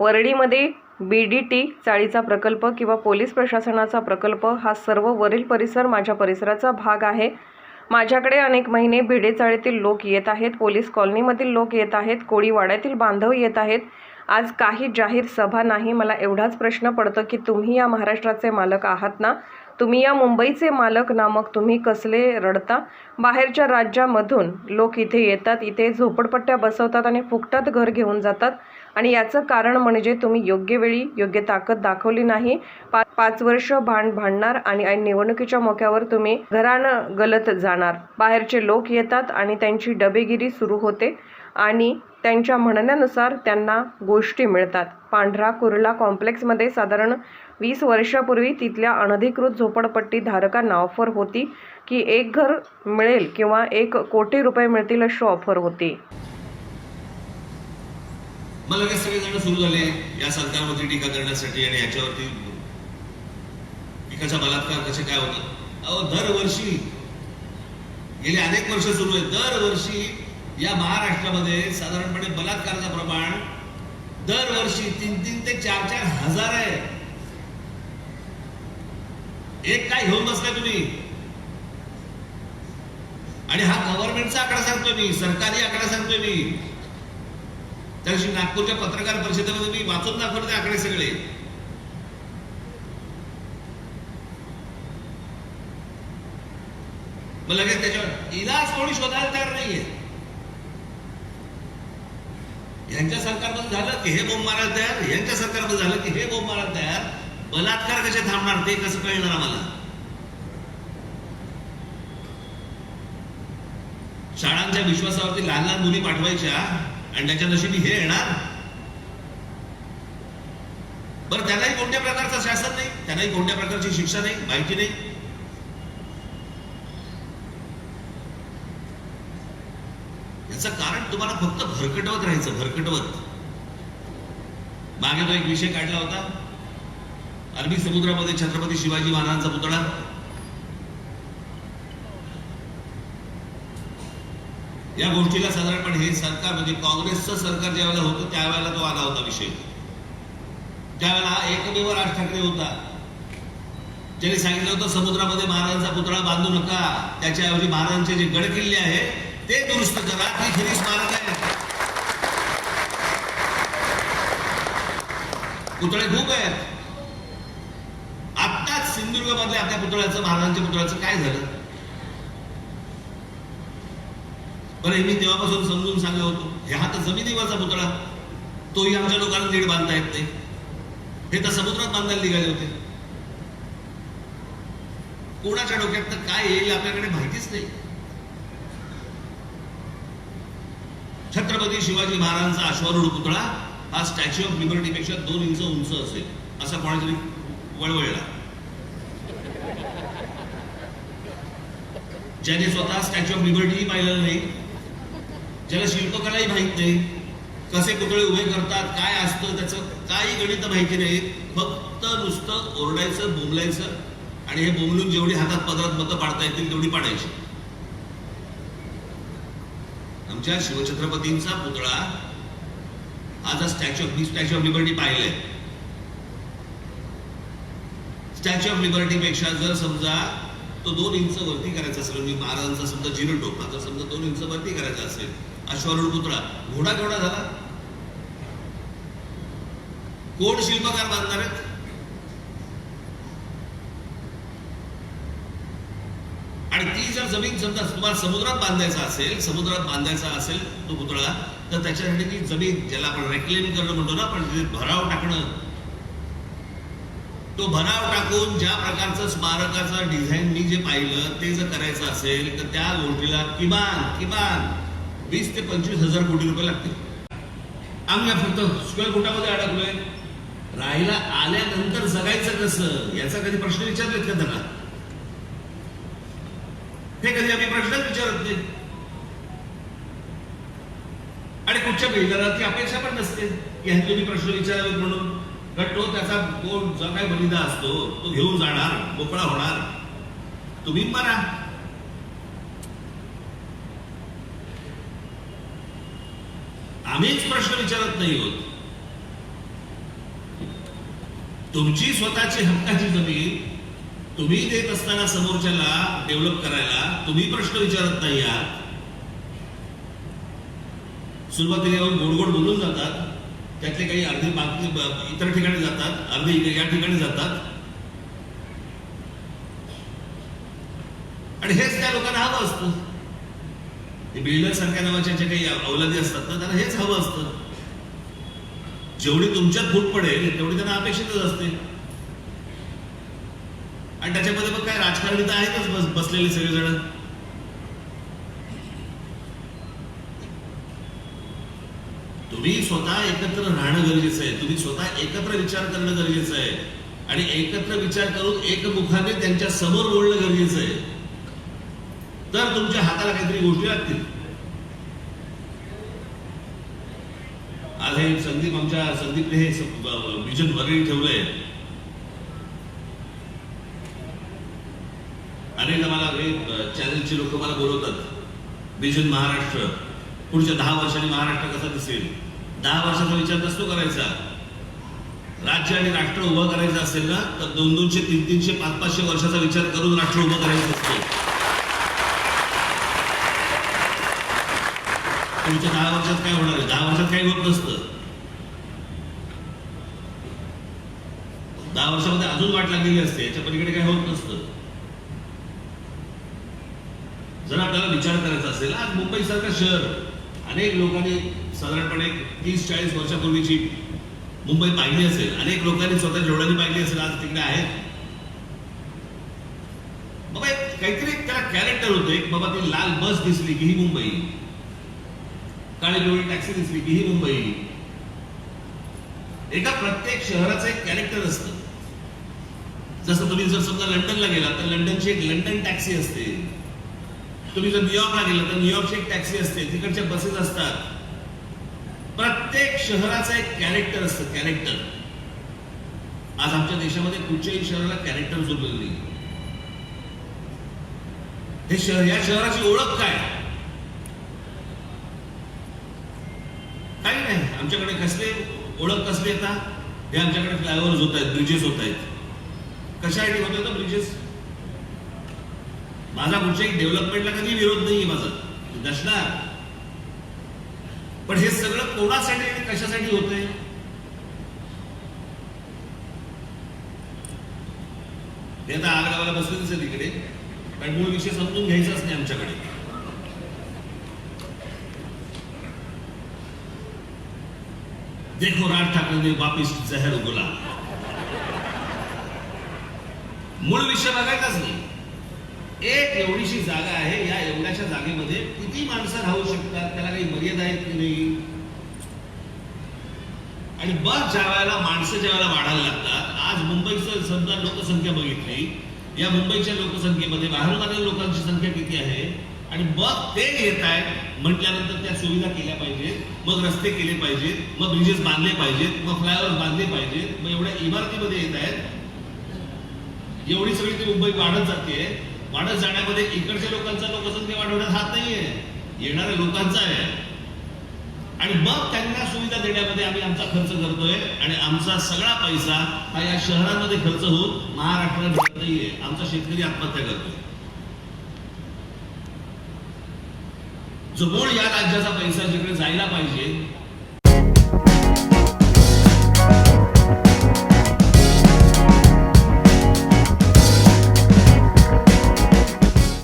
वरळीमध्ये बी D T चाळीचा प्रकल्प किंवा police प्रशासनाचा प्रकल्प हा सर्व वरील परिसर माझ्या परिसराचा भाग आहे. माझ्याकडे अनेक महिने भिडे चाळीतील लोक येत आहेत पोलीस कॉलनीमधील लोक येत आहेत कोळीवाड्यातील बांधव येत आहेत. आज काही जाहीर सभा नाही मला एवढाच प्रश्न पडतो की तुम्ही या महाराष्ट्राचे मालक आहात ना? तुम्ही या मुंबईचे मालक नामक तुम्ही कसले रडता? बाहेरच्या राज्यामधून लोक इथे येतात इथे झोपडपट्ट्या बसवतात आणि फुकटात घर घेऊन जातात. आणि याचं कारण म्हणजे तुम्ही योग्य वेळी योग्य ताकद दाखवली नाही. पा पाच वर्ष भांड भांडणार आणि निवडणुकीच्या मोक्यावर तुम्ही घरानं गलत जाणार. बाहेरचे लोक येतात आणि त्यांची डबेगिरी सुरू होते. आणि त्यांच्या म्हणण्यानुसार त्यांना गोष्टी मिळतात. पांढरा कुर्ला कॉम्प्लेक्समध्ये साधारण वीस वर्षापूर्वी तिथल्या अनधिकृत झोपडपट्टी धारकांना ऑफर होती की एक घर मिळेल किंवा एक कोटी रुपये मिळतील अशी ऑफर होती. मग लगेच सगळेजण सुरू झाले या सरकारवरती टीका करण्यासाठी आणि याच्यावरती? पिकाचा बलात्कार कसे काय होतात? अहो दरवर्षी गेले अनेक वर्ष सुरू आहे दरवर्षी या महाराष्ट्रामध्ये साधारणपणे बलात्काराचं प्रमाण दरवर्षी तीन तीन ते चार चार हजार आहे. एक काय घेऊन बसलाय तुम्ही? आणि हा गव्हर्नमेंटचा आकडा सांगतोय मी सरकारी आकडा सांगतोय मी. त्या दिवशी नागपूरच्या पत्रकार परिषदेमध्ये मी वाचून दाखवले आकडे सगळे. मग लगेच त्याच्यावर इलाज कोणी शोधायला तयार नाहीये. यांच्या सरकारमध्ये झालं की हे बोंब मारायला तयार? यांच्या सरकारमध्ये झालं की हे बोंब मारायला तयार? बलात्कार कसे थांबणार? ते कसं कळणार आम्हाला? शाळांच्या विश्वासावरती लहान लहान मुली पाठवायच्या आणि त्याच्या नशिबी हे येणार? बरं त्यांनाही कोणत्या प्रकारचं शासन नाही? त्यांनाही कोणत्या प्रकारची शिक्षा नाही? माहिती नाही? याचं कारण तुम्हाला फक्त भरकटवत राहायचं भरकटवत. मागे तो एक विषय काढला होता. अरबी समुद्रामध्ये छत्रपती शिवाजी महाराजांचा पुतळा. या गोष्टीला साधारणपणे हे सरकार म्हणजे काँग्रेसचं सरकार ज्या वेळेला होतं त्यावेळेला तो आला होता विषय. त्यावेळेला एकमेव राज ठाकरे होता. ज्यांनी सांगितलं होतं समुद्रामध्ये महाराजांचा पुतळा बांधू नका. त्याच्याऐवजी महाराजांचे जे गड किल्ले आहे ते दुरुस्त करा ती खरी स्मारक आहे. पुतळे खूप आहेत. आत्ताच सिंधुदुर्ग मधल्या आपल्या पुतळ्याचं महाराजांच्या पुतळ्याचं काय झालं? बरं मी तेव्हापासून समजून सांगत होतो हे हा तर जमिनीवरचा पुतळा. तोही आमच्या लोकांना नीट बांधता येत नाही. हे तर समुद्रात बांधायला निघाले होते. कोणाच्या डोक्यात तर काय येईल आपल्याकडे माहितीच नाही. छत्रपती शिवाजी महाराजांचा अश्वारूढ पुतळा हा स्टॅच्यू ऑफ लिबर्टी पेक्षा दोन इंच उंच असेल असा कोणातरी वळवळला. ज्याने स्वतः स्टॅच्यू ऑफ लिबर्टी पाहिलेलं नाही ज्याला शिल्पकलाही माहीत नाही कसे पुतळे उभे करतात काय असतं त्याचं काही गणित माहिती नाही फक्त नुसतं ओरडायचं बोंबलायचं आणि हे बोंबलून जेवढी हातात पदरात मतं पाडता येतील तेवढी पाडायची. आमच्या शिवछत्रपतींचा पुतळा आज स्टॅच्यू ऑफ मी स्टॅच्यू ऑफ लिबर्टी पाहिलंय. स्टॅच्यू ऑफ लिबर्टी पेक्षा जर समजा तो दोन इंच वरती करायचा असेल मी महाराजांचा समजा झिरो टोक माझा समजा दोन इंच वरती करायचा असेल अश्वारूढ पुतळा घोडा केवढा झाला? कोण शिल्पकार बांधणार आहेत आणि ती जर जमीन समजा तुम्हाला समुद्रात बांधायचा असेल समुद्रात बांधायचा असेल तो पुतळा तर त्याच्यासाठी ती जमीन ज्याला आपण रेक्लेम करणं म्हणतो ना आपण भराव टाकणं. तो भराव टाकून ज्या प्रकारचं स्मारकाचं डिझाईन मी जे पाहिलं ते जर करायचं असेल तर त्या गोष्टीला किमान किमान वीस ते पंचवीस हजार कोटी रुपये लागतील. आम्ही फक्त स्क्वेअर फुटामध्ये अडकलोय. राहायला आल्यानंतर जगायचं कसं याचा कधी प्रश्न विचारलेत का त्यांना? हे कधी आम्ही प्रश्नच विचारत नाही. आणि कुठच्या बिल्डरला अपेक्षा पण नसते. की ह्यात तुम्ही प्रश्न विचारावेत म्हणून. कारण तो त्याचा कोण जो काय बलिदा असतो तो घेऊन जाणार मोकळा होणार. तुम्ही मरा आम्हीच प्रश्न विचारत नाही होत. तुमची स्वतःची हक्काची जमीन. तुम्ही देत असताना समोरच्याला डेव्हलप करायला तुम्ही प्रश्न विचारत नाही आहात. सुरुवातीला गोड गोड बोलून जातात. त्यातले काही अर्धे बाकी इतर ठिकाणी जातात अर्धे या ठिकाणी जातात. आणि हेच त्या लोकांना हवं असतं. ते बिल्डर सारख्या नावाच्या ज्या काही अवलादी असतात ना त्यांना हेच हवं असतं. जेवढी तुमच्यात फूट पडेल तेवढी त्यांना अपेक्षितच असते. आणि त्याच्यामध्ये मग काय राजकारणी तर आहेतच बस बसलेले सगळेजण. तुम्ही स्वतः एकत्र राहणं गरजेचं आहे. तुम्ही स्वतः एकत्र विचार करणं गरजेचं आहे. आणि एकत्र विचार करून एकमुखाने त्यांच्यासमोर बोलणं गरजेचं आहे. तर तुमच्या हाताला काहीतरी गोष्टी लागतील. आज हे संदीप आमच्या संदीपने हे विजन वगैरे ठेवलंय. मला हे चॅनलची लोक मला बोलवतात. विजन महाराष्ट्र. पुढच्या दहा वर्षांनी महाराष्ट्र कसा दिसेल? दहा वर्षाचा विचार नसतो करायचा. राज्य आणि राष्ट्र उभं करायचं असेल ना तर दोन दोनशे तीन तीनशे पाच पाचशे वर्षाचा विचार करून राष्ट्र उभं करायचं असतं. पुढच्या दहा वर्षात काय होणार आहे? दहा वर्षात काही होत नसतं. दहा वर्षामध्ये अजून वाट लागलेली असते. याच्या पलीकडे काय होत नसतं. जर आपल्याला विचार करायचा असेल आज मुंबईसारखं शहर अनेक लोकांनी साधारणपणे तीस चाळीस वर्षापूर्वीची मुंबई पाहिली असेल अनेक लोकांनी स्वतः डोळ्यांनी पाहिली असेल आज तिकडे आहेत. बाबा एक काहीतरी त्याला कॅरेक्टर होतं. एक बाबा ती लाल बस दिसली की ही मुंबई. काळी पिवळी टॅक्सी दिसली की ही मुंबई. एका प्रत्येक शहराचं एक कॅरेक्टर असतं. जसं तुम्ही जर समजा लंडनला गेला तर लंडनची एक लंडन टॅक्सी असते. तुम्ही जर न्यूयॉर्कला गेला तर न्यूयॉर्कची एक टॅक्सी असते तिकडच्या बसेस असतात. प्रत्येक शहराचं एक कॅरेक्टर असतं कॅरेक्टर आज आमच्या देशामध्ये कुठच्याही शहराला कॅरेक्टर जोडलेलं नाही. हे शहर या शहराची ओळख काय? काही नाही. आमच्याकडे कसले ओळख कसली येतात हे आमच्याकडे फ्लायओव्हर्स होत आहेत ब्रिजेस होत आहेत. कशासाठी होत आहेत ब्रिजेस माझा कुठच्याही डेव्हलपमेंटला कधी विरोध नाही माझा. नसणार पण हे सगळं कोणासाठी आणि कशासाठी होतंय? ते आता आगगावाला बसलेच आहे तिकडे पण मूळ विषय समजून घ्यायचाच नाही आमच्याकडे. देखो राज ठाकरे वापिस जहर उगला. मूळ विषय बघायचाच नाही. एक एवढीशी जागा आहे या एवढ्याशा जागेमध्ये किती माणसं राहू शकतात? त्याला काही मर्यादा आहेत की नाही? आणि बस ज्या वेळेला माणसं ज्या वेळेला वाढायला लागतात आज मुंबईचं समजा लोकसंख्या बघितली या मुंबईच्या लोकसंख्येमध्ये बाहेरून आलेल्या लोकांची संख्या किती आहे? आणि मग ते येत आहेत म्हटल्यानंतर त्या सुविधा केल्या पाहिजेत मग रस्ते केले पाहिजेत मग ब्रिजेस बांधले पाहिजेत मग फ्लायओव्हर बांधले पाहिजेत मग एवढ्या इमारतीमध्ये येत आहेत. एवढी सगळी ती मुंबई वाढत जाते. वाढत जाण्यामध्ये इकडच्या लोकांचा लोकसंख्या वाढवण्यात हात नाहीये. येणाऱ्या लोकांचा आहे. आणि मग त्यांना सुविधा देण्यामध्ये आम्ही आमचा खर्च करतोय आणि आमचा सगळा पैसा हा या शहरांमध्ये खर्च होऊन महाराष्ट्रात जात नाहीये. आमचा शेतकरी आत्महत्या करतोय. जो मूळ या राज्याचा पैसा जिकडे जायला पाहिजे